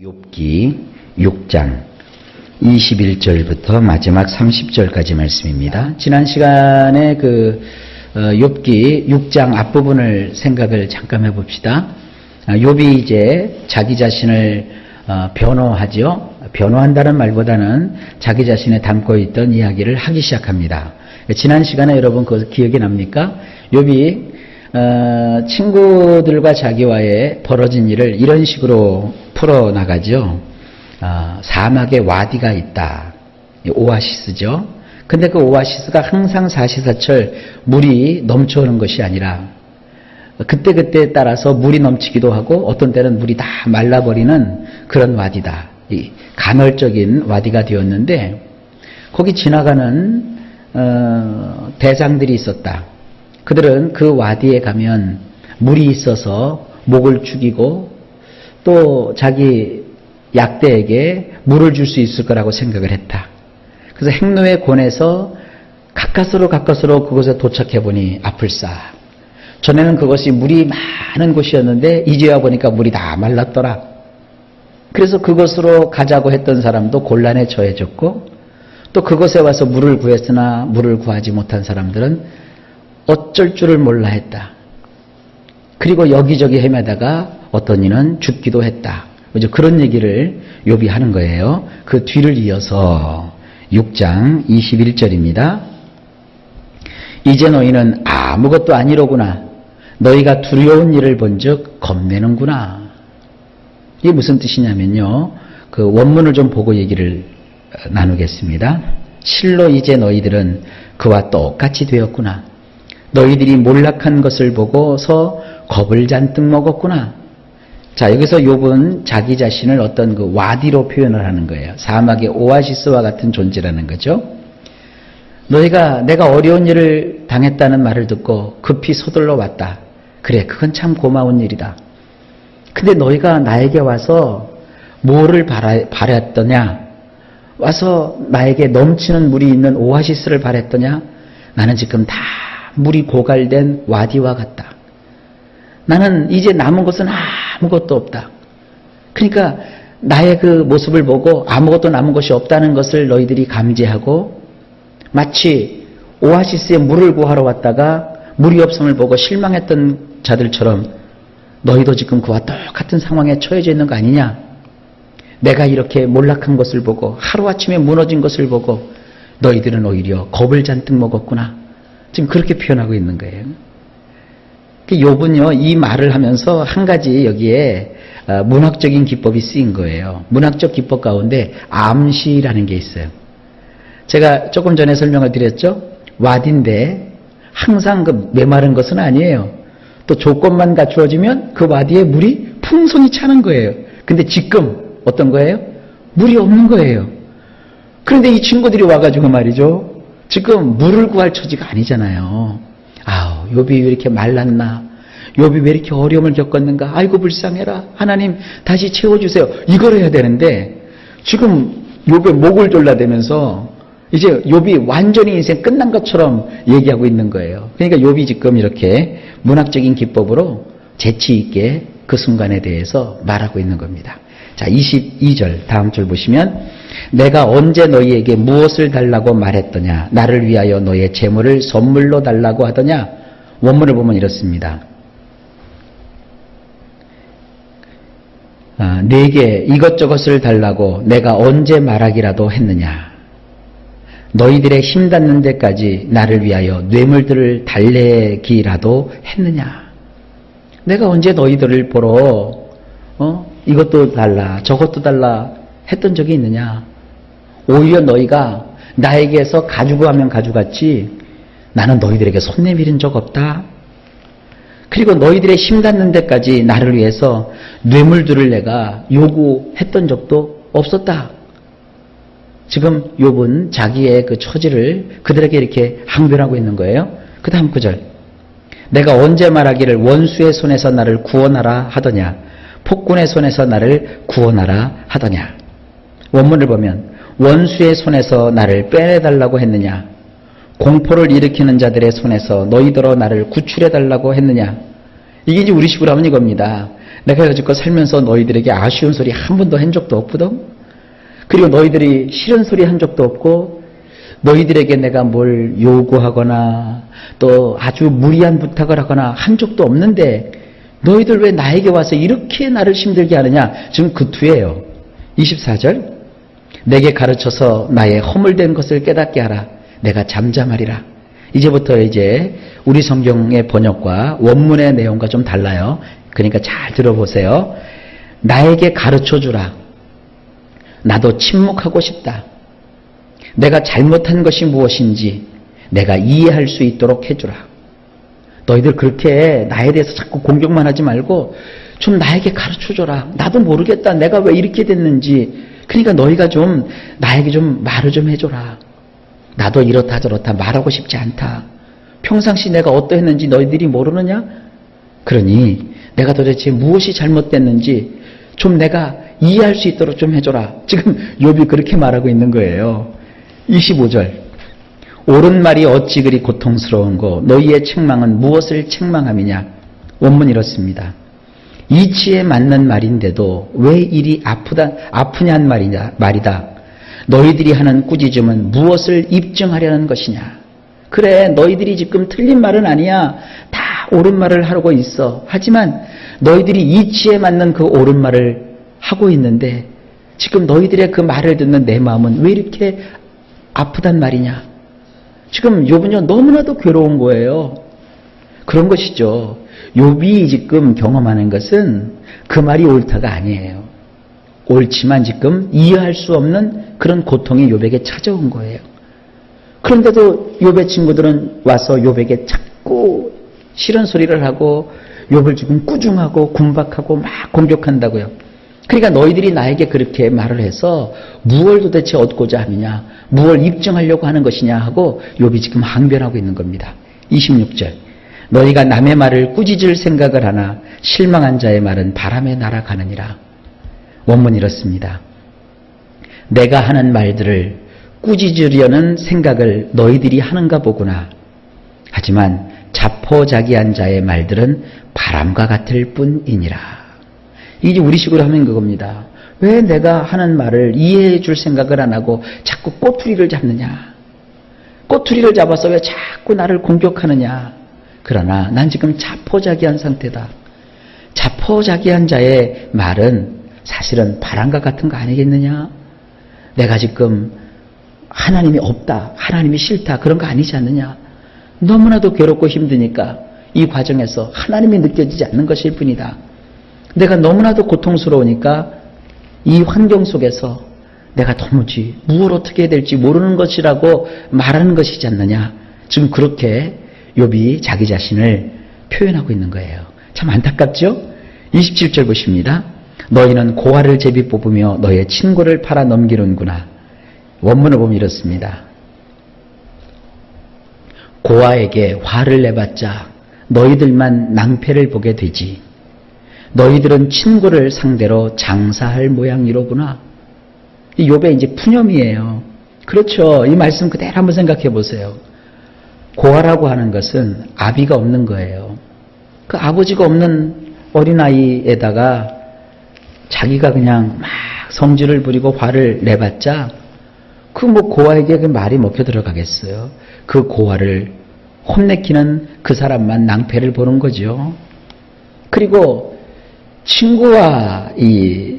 욥기 6장 21절부터 마지막 30절까지 말씀입니다. 지난 시간에 그 어, 욥기 6장 앞부분을 생각을 잠깐 해 봅시다. 아, 욥이 이제 자기 자신을 어, 변호하지요. 변호한다는 말보다는 자기 자신에 담고 있던 이야기를 하기 시작합니다. 지난 시간에 여러분 그 기억이 납니까? 욥이 어, 친구들과 자기와의 벌어진 일을 이런 식으로 풀어나가죠. 어, 사막에 와디가 있다. 오아시스죠. 근데 그 오아시스가 항상 사시사철 물이 넘쳐오는 것이 아니라 그때그때에 따라서 물이 넘치기도 하고 어떤 때는 물이 다 말라버리는 그런 와디다. 이 간헐적인 와디가 되었는데 거기 지나가는 어, 대장들이 있었다. 그들은 그 와디에 가면 물이 있어서 목을 죽이고 또 자기 약대에게 물을 줄 수 있을 거라고 생각을 했다. 그래서 행로에 권해서 가까스로 가까스로 그곳에 도착해 보니 아플싸. 전에는 그것이 물이 많은 곳이었는데 이제야 보니까 물이 다 말랐더라. 그래서 그곳으로 가자고 했던 사람도 곤란에 처해졌고 또 그곳에 와서 물을 구했으나 물을 구하지 못한 사람들은 어쩔 줄을 몰라 했다. 그리고 여기저기 헤매다가 어떤 이는 죽기도 했다. 그죠? 그런 얘기를 욥이 하는 거예요. 그 뒤를 이어서 6장 21절입니다. 이제 너희는 아무것도 아니로구나. 너희가 두려운 일을 본즉 겁내는구나. 이게 무슨 뜻이냐면요. 그 원문을 좀 보고 얘기를 나누겠습니다. 실로 이제 너희들은 그와 똑같이 되었구나. 너희들이 몰락한 것을 보고서 겁을 잔뜩 먹었구나. 자, 여기서 욥은 자기 자신을 어떤 그 와디로 표현을 하는 거예요. 사막의 오아시스와 같은 존재라는 거죠. 너희가 내가 어려운 일을 당했다는 말을 듣고 급히 서둘러 왔다. 그래, 그건 참 고마운 일이다. 근데 너희가 나에게 와서 뭐를 바라, 바랬더냐? 와서 나에게 넘치는 물이 있는 오아시스를 바랬더냐? 나는 지금 다 물이 고갈된 와디와 같다. 나는 이제 남은 것은 아무것도 없다. 그러니까 나의 그 모습을 보고 아무것도 남은 것이 없다는 것을 너희들이 감지하고 마치 오아시스에 물을 구하러 왔다가 물이 없음을 보고 실망했던 자들처럼 너희도 지금 그와 똑같은 상황에 처해져 있는 거 아니냐? 내가 이렇게 몰락한 것을 보고 하루아침에 무너진 것을 보고 너희들은 오히려 겁을 잔뜩 먹었구나. 지금 그렇게 표현하고 있는 거예요. 욥은요 이 말을 하면서 한 가지 여기에 어, 문학적인 기법이 쓰인 거예요. 문학적 기법 가운데 암시라는 게 있어요. 제가 조금 전에 설명을 드렸죠. 와디인데 항상 그 메마른 것은 아니에요. 또 조건만 갖추어지면 그 와디에 물이 풍성히 차는 거예요. 근데 지금 어떤 거예요? 물이 없는 거예요. 그런데 이 친구들이 와가지고 말이죠. 지금 물을 구할 처지가 아니잖아요. 아우, 욥이 왜 이렇게 말랐나? 욥이 왜 이렇게 어려움을 겪었는가? 아이고 불쌍해라. 하나님 다시 채워주세요. 이걸 해야 되는데 지금 욥의 목을 졸라대면서 이제 욥이 완전히 인생 끝난 것처럼 얘기하고 있는 거예요. 그러니까 욥이 지금 이렇게 문학적인 기법으로 재치 있게 그 순간에 대해서 말하고 있는 겁니다. 자, 22절 다음 줄 보시면 내가 언제 너희에게 무엇을 달라고 말했더냐? 나를 위하여 너의 재물을 선물로 달라고 하더냐? 원문을 보면 이렇습니다. 아, 내게 이것저것을 달라고 내가 언제 말하기라도 했느냐? 너희들의 힘 닿는 데까지 나를 위하여 뇌물들을 달래기라도 했느냐? 내가 언제 너희들을 보러 어? 이것도 달라 저것도 달라 했던 적이 있느냐? 오히려 너희가 나에게서 가지고 하면 가져갔지 나는 너희들에게 손 내밀은 적 없다. 그리고 너희들의 힘 닿는 데까지 나를 위해서 뇌물들을 내가 요구했던 적도 없었다. 지금 욥은 자기의 그 처지를 그들에게 이렇게 항변하고 있는 거예요. 그 다음 구절. 내가 언제 말하기를 원수의 손에서 나를 구원하라 하더냐. 폭군의 손에서 나를 구원하라 하더냐. 원문을 보면 원수의 손에서 나를 빼내달라고 했느냐. 공포를 일으키는 자들의 손에서 너희들어 나를 구출해달라고 했느냐. 이게 이제 우리식으로 하면 이겁니다. 내가 여지껏 살면서 너희들에게 아쉬운 소리 한 번도 한 적도 없거든. 그리고 너희들이 싫은 소리 한 적도 없고 너희들에게 내가 뭘 요구하거나 또 아주 무리한 부탁을 하거나 한 적도 없는데 너희들 왜 나에게 와서 이렇게 나를 힘들게 하느냐? 지금 그 뒤에요. 24절. 내게 가르쳐서 나의 허물된 것을 깨닫게 하라. 내가 잠잠하리라. 이제부터 이제 우리 성경의 번역과 원문의 내용과 좀 달라요. 그러니까 잘 들어보세요. 나에게 가르쳐 주라. 나도 침묵하고 싶다. 내가 잘못한 것이 무엇인지 내가 이해할 수 있도록 해주라. 너희들 그렇게 나에 대해서 자꾸 공격만 하지 말고 좀 나에게 가르쳐 줘라. 나도 모르겠다. 내가 왜 이렇게 됐는지. 그러니까 너희가 좀 나에게 좀 말을 좀 해줘라. 나도 이렇다 저렇다 말하고 싶지 않다. 평상시 내가 어떠했는지 너희들이 모르느냐? 그러니 내가 도대체 무엇이 잘못됐는지 좀 내가 이해할 수 있도록 좀 해줘라. 지금 욥이 그렇게 말하고 있는 거예요. 25절. 옳은 말이 어찌 그리 고통스러운 거 너희의 책망은 무엇을 책망함이냐? 원문 이렇습니다. 이치에 맞는 말인데도 왜 이리 아프다 아프냐는 말이냐 말이다. 너희들이 하는 꾸짖음은 무엇을 입증하려는 것이냐? 그래 너희들이 지금 틀린 말은 아니야. 다 옳은 말을 하고 있어. 하지만 너희들이 이치에 맞는 그 옳은 말을 하고 있는데 지금 너희들의 그 말을 듣는 내 마음은 왜 이렇게 아프단 말이냐? 지금 욥은요 너무나도 괴로운 거예요. 그런 것이죠. 욥이 지금 경험하는 것은 그 말이 옳다가 아니에요. 옳지만 지금 이해할 수 없는 그런 고통이 욥에게 찾아온 거예요. 그런데도 욥의 친구들은 와서 욥에게 자꾸 싫은 소리를 하고 욥을 지금 꾸중하고 군박하고 막 공격한다고요. 그러니까 너희들이 나에게 그렇게 말을 해서 무엇을 도대체 얻고자 하느냐, 무엇을 입증하려고 하는 것이냐 하고 욥이 지금 항변하고 있는 겁니다. 26절. 너희가 남의 말을 꾸짖을 생각을 하나 실망한 자의 말은 바람에 날아가느니라. 원문 이렇습니다. 내가 하는 말들을 꾸짖으려는 생각을 너희들이 하는가 보구나. 하지만 자포자기한 자의 말들은 바람과 같을 뿐이니라. 이게 우리식으로 하면 그겁니다. 왜 내가 하는 말을 이해해 줄 생각을 안 하고 자꾸 꼬투리를 잡느냐? 꼬투리를 잡아서 왜 자꾸 나를 공격하느냐? 그러나 난 지금 자포자기한 상태다. 자포자기한 자의 말은 사실은 바람과 같은 거 아니겠느냐? 내가 지금 하나님이 없다, 하나님이 싫다, 그런 거 아니지 않느냐? 너무나도 괴롭고 힘드니까 이 과정에서 하나님이 느껴지지 않는 것일 뿐이다. 내가 너무나도 고통스러우니까 이 환경 속에서 내가 도무지 무엇 어떻게 해야 될지 모르는 것이라고 말하는 것이지 않느냐. 지금 그렇게 욥이 자기 자신을 표현하고 있는 거예요. 참 안타깝죠? 27절 보십니다. 너희는 고아를 제비 뽑으며 너의 친구를 팔아 넘기는구나. 원문을 보면 이렇습니다. 고아에게 화를 내봤자 너희들만 낭패를 보게 되지. 너희들은 친구를 상대로 장사할 모양이로구나. 이 욥의 이제 푸념이에요. 그렇죠. 이 말씀 그대로 한번 생각해 보세요. 고아라고 하는 것은 아비가 없는 거예요. 그 아버지가 없는 어린아이에다가 자기가 그냥 막 성질을 부리고 화를 내봤자 그 뭐 고아에게 그 말이 먹혀 들어가겠어요. 그 고아를 혼내키는 그 사람만 낭패를 보는 거죠. 그리고 친구와 이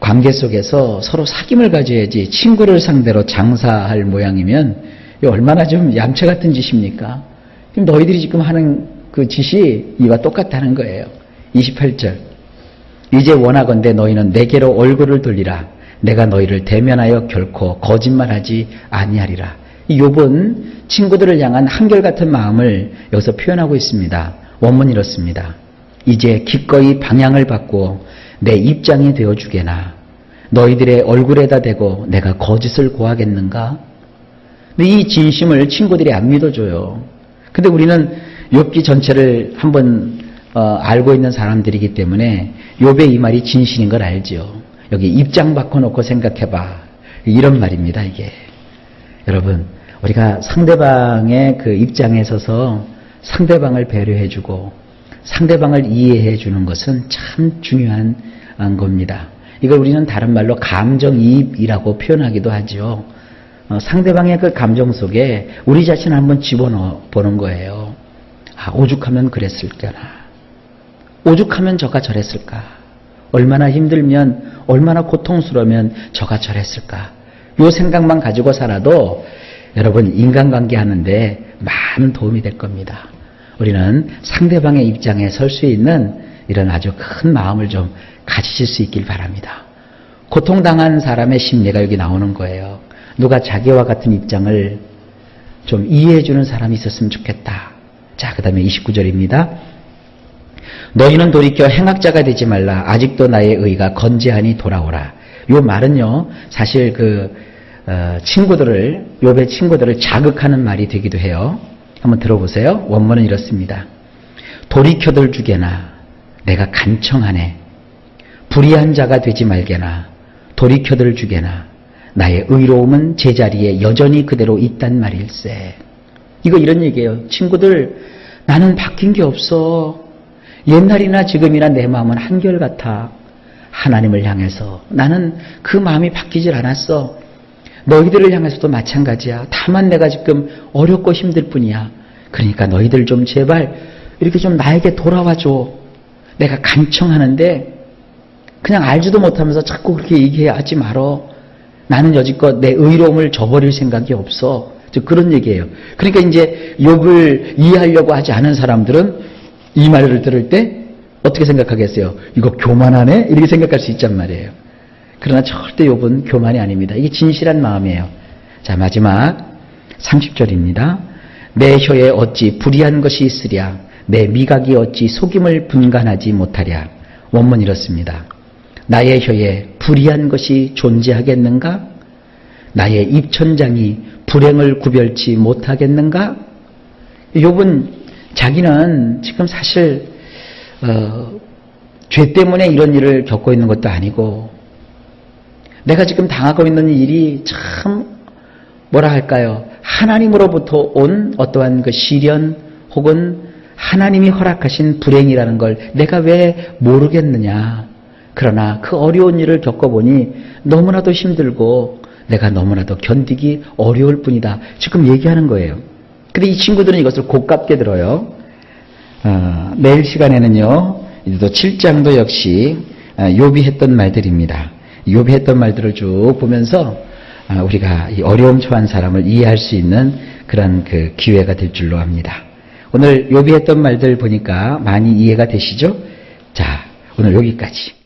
관계 속에서 서로 사귐을 가져야지 친구를 상대로 장사할 모양이면 얼마나 좀 얌체 같은 짓입니까? 지금 너희들이 지금 하는 그 짓이 이와 똑같다는 거예요. 28절. 이제 원하건대 너희는 내게로 얼굴을 돌리라. 내가 너희를 대면하여 결코 거짓말하지 아니하리라. 이 욥은 친구들을 향한 한결같은 마음을 여기서 표현하고 있습니다. 원문 이렇습니다. 이제 기꺼이 방향을 바꾸어 내 입장이 되어 주게나 너희들의 얼굴에다 대고 내가 거짓을 고하겠는가? 근데 이 진심을 친구들이 안 믿어줘요. 근데 우리는 욥기 전체를 한번 어, 알고 있는 사람들이기 때문에 욥의 이 말이 진실인 걸 알죠. 여기 입장 바꿔놓고 생각해봐. 이런 말입니다, 이게. 여러분, 우리가 상대방의 그 입장에 서서 상대방을 배려해주고 상대방을 이해해 주는 것은 참 중요한 어, 겁니다. 이걸 우리는 다른 말로 감정이입이라고 표현하기도 하죠. 어, 상대방의 그 감정 속에 우리 자신을 한번 집어넣어 보는 거예요. 아, 오죽하면 그랬을까나. 오죽하면 저가 저랬을까. 얼마나 힘들면, 얼마나 고통스러우면 저가 저랬을까. 요 생각만 가지고 살아도 여러분 인간관계 하는데 많은 도움이 될 겁니다. 우리는 상대방의 입장에 설 수 있는 이런 아주 큰 마음을 좀 가지실 수 있길 바랍니다. 고통당한 사람의 심리가 여기 나오는 거예요. 누가 자기와 같은 입장을 좀 이해해주는 사람이 있었으면 좋겠다. 자, 그 다음에 29절입니다. 너희는 돌이켜 행악자가 되지 말라. 아직도 나의 의가 건재하니 돌아오라. 요 말은요, 사실 그, 어, 친구들을, 요배 친구들을 자극하는 말이 되기도 해요. 한번 들어보세요. 원문은 이렇습니다. 돌이켜들 주게나 내가 간청하네. 불의한 자가 되지 말게나 돌이켜들 주게나 나의 의로움은 제자리에 여전히 그대로 있단 말일세. 이거 이런 얘기예요. 친구들 나는 바뀐 게 없어. 옛날이나 지금이나 내 마음은 한결같아. 하나님을 향해서 나는 그 마음이 바뀌질 않았어. 너희들을 향해서도 마찬가지야. 다만 내가 지금 어렵고 힘들 뿐이야. 그러니까 너희들 좀 제발 이렇게 좀 나에게 돌아와 줘. 내가 간청하는데 그냥 알지도 못하면서 자꾸 그렇게 얘기하지 말어. 나는 여지껏 내 의로움을 저버릴 생각이 없어. 즉 그런 얘기예요. 그러니까 이제 욕을 이해하려고 하지 않은 사람들은 이 말을 들을 때 어떻게 생각하겠어요? 이거 교만하네? 이렇게 생각할 수 있단 말이에요. 그러나 절대 욕은 교만이 아닙니다. 이게 진실한 마음이에요. 자, 마지막 30절입니다. 내 혀에 어찌 불의한 것이 있으랴? 내 미각이 어찌 속임을 분간하지 못하랴? 원문 이렇습니다. 나의 혀에 불의한 것이 존재하겠는가? 나의 입천장이 불행을 구별치 못하겠는가? 욥은 자기는 지금 사실 어, 죄 때문에 이런 일을 겪고 있는 것도 아니고 내가 지금 당하고 있는 일이 참 뭐라 할까요? 하나님으로부터 온 어떠한 그 시련 혹은 하나님이 허락하신 불행이라는 걸 내가 왜 모르겠느냐? 그러나 그 어려운 일을 겪어보니 너무나도 힘들고 내가 너무나도 견디기 어려울 뿐이다. 지금 얘기하는 거예요. 근데 이 친구들은 이것을 고깝게 들어요. 어, 내일 시간에는요, 이제도 7장도 역시 어, 요비 했던 말들입니다. 요비 했던 말들을 쭉 보면서 어, 우리가 이 어려움 처한 사람을 이해할 수 있는 그런 그 기회가 될 줄로 압니다. 오늘 요비 했던 말들 보니까 많이 이해가 되시죠? 자, 오늘 여기까지.